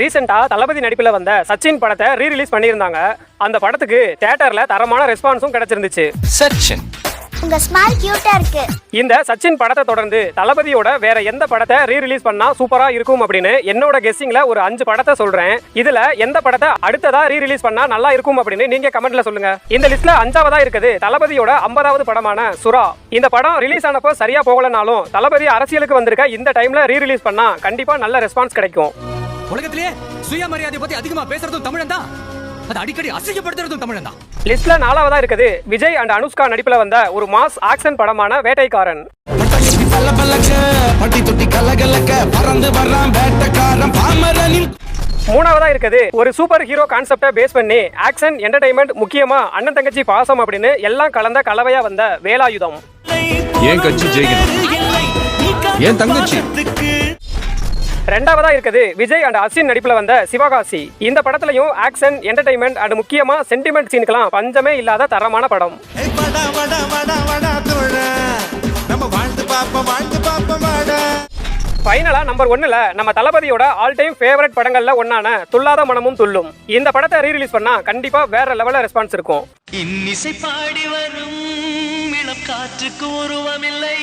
ரீசெண்டா தளபதி நடிப்புல வந்த சச்சின் படத்தை ரீ ரிலீஸ் பண்ணியிருந்தாங்க. அந்த படத்துக்கு தியேட்டர்ல தரமான ரெஸ்பான்ஸும் கிடைச்சிருந்துச்சு. சச்சின். உங்க ஸ்மைல் கியூட்டா இருக்கு. இந்த சச்சின் படத்தை தொடர்ந்து தளபதியோட வேற எந்த படத்தை ரீ ரிலீஸ் பண்ணா சூப்பரா இருக்கும் அப்படின்னு என்னோட கெஸ்ஸிங்ல ஒரு அஞ்சு படத்தை சொல்றேன். இதுல எந்த படத்தை அடுத்ததா ரீ ரிலீஸ் பண்ணா நல்லா இருக்கும் அப்படின்னு நீங்க கமெண்ட்ல சொல்லுங்க. இந்த லிஸ்ட்ல அஞ்சாவதா இருக்குது தளபதியோட ஐம்பதாவது படமான சுறா இந்த படம் ரிலீஸ் ஆனப்போ சரியா போகலனாலும் தளபதி அரசியலுக்கு வந்திருக்க இந்த டைம்ல ரீ ரிலீஸ் பண்ணா கண்டிப்பா நல்ல ரெஸ்பான்ஸ் கிடைக்கும். உலகத்திலேயே சுயமரியாதை பத்தி அதிகமா பேசுறதும் தமிழன் தான். அது அடிக்கடி அசிங்கப்படுத்துறதும் தமிழன் தான். லிஸ்ட்ல நாலாவதா இருக்குது. விஜய் அண்ட் அனுஷ்கா நடிப்புல வந்த ஒரு மாஸ் ஆக்ஷன் படமான வேட்டைக்காரன். மூணாவதா இருக்குது. ஒரு சூப்பர் ஹீரோ கான்செப்டை பேஸ் பண்ணி ஆக்ஷன் என்டர்டைன்மெண்ட் முக்கியமா அண்ணன் தங்கச்சி பாசம் அப்படின்னு எல்லாம் கலந்த கலவையா வந்த வேலாயுதம். ஏன் கட்சி ஜெயிக்கணும்? ஏன் தங்கச்சி? ரெண்டாவதா இருக்குது விஜய் அண்ட் அசின் நடிப்புல வந்த சிவகாசி. இந்த படத்துலயும் ஆக்ஷன் என்டர்டைன்மெண்ட் அண்ட் முக்கியமா சென்டிமெண்ட் சீனுக்கெல்லாம் பஞ்சமே இல்லாத தரமான படம். ஏய் வாடா வாடா வாடா வாடா தோழா நம்ம வாழ்ந்து பாப்போம் வாழ்ந்து பாப்போம் வாடா. ஃபைனலா நம்பர் ஒன்னுல நம்ம தளபதியோட ஆல் டைம் ஃபேவரட் படங்கள்ல ஒன்னான துல்லாத மனமும் துள்ளும். இந்த படத்தை ரீ ரிலீஸ் பண்ணா கண்டிப்பா வேற லெவல்ல ரெஸ்பான்ஸ் இருக்கும். இன்னிசை பாடி வரும் காற்றுக்கு உருவமில்லை.